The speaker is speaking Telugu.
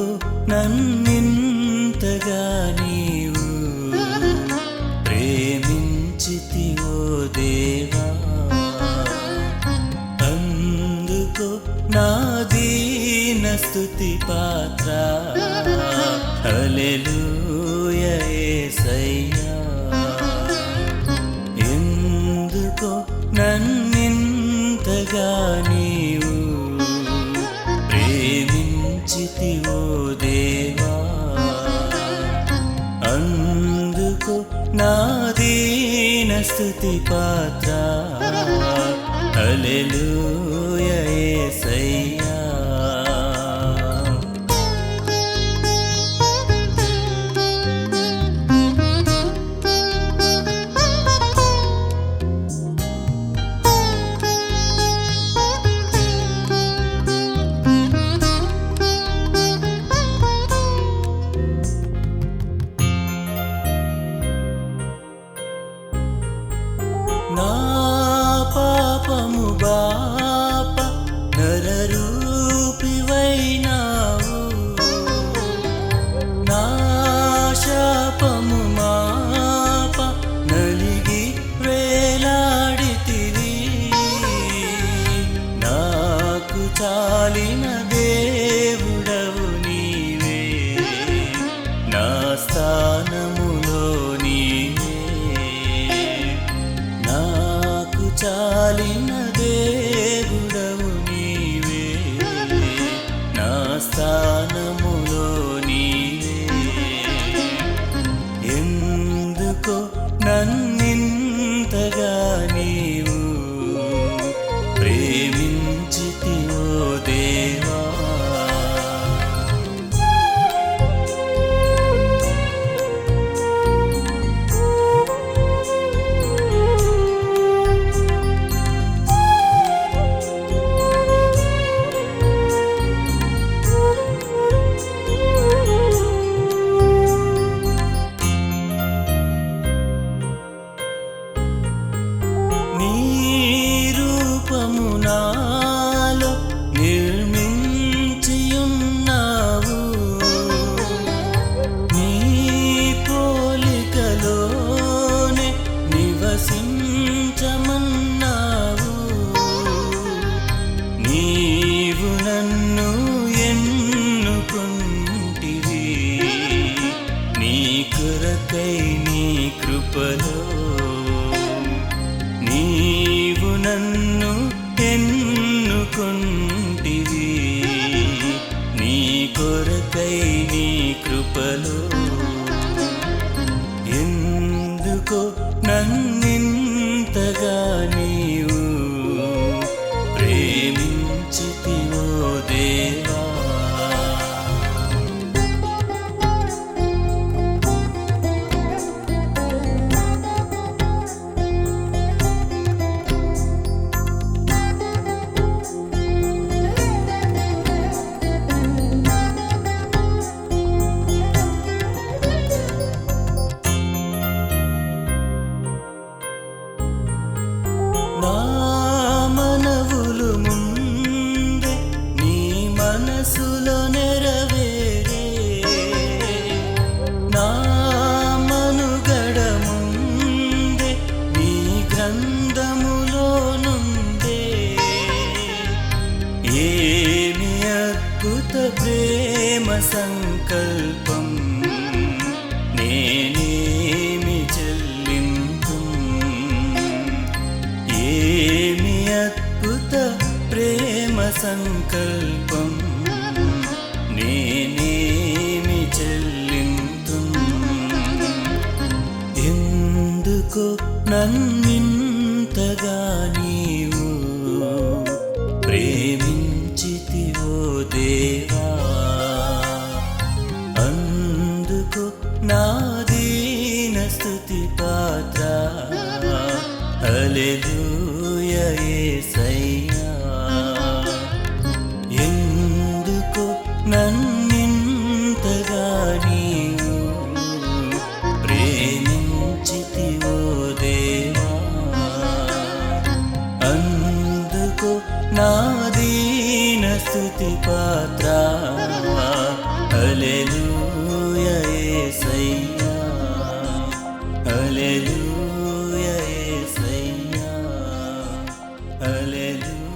ఆదుకో నన్నింతగా నీవు ప్రేమించితివో దేవా. అందుకో నా దీన స్థుతి పాత్ర. అలెలుయ సయ్యా స్తుతి పాత్ర. అలెలూ స్థానములో నీవే నాకు చాలిన దేవుడవు నీవే. నా స్థానము కొరకై నీ కృపలో నీవు నన్ను ఎన్నుకుంటివి. నీ కొరకై నీ కృపలో ఎందుకో మనసులో నెరవేరే నా మనుగడ ముందే నీ గ్రంథములో నుండే ఏమి అద్భుత ప్రేమ సంకల్పం నేనేమి చెల్లింపు. ఏమి అద్భుత నన్నింతగా నీవు ప్రేమించితివో దేవా. అందుకు నా దీన స్థుతి పాత్ర. హల్లెలూయా సయ్యా స్థుతి పాత్ర. హల్లెలూయా యేసయ్యా హల్లెలూయా యేసయ్యా హల్లెలూయా.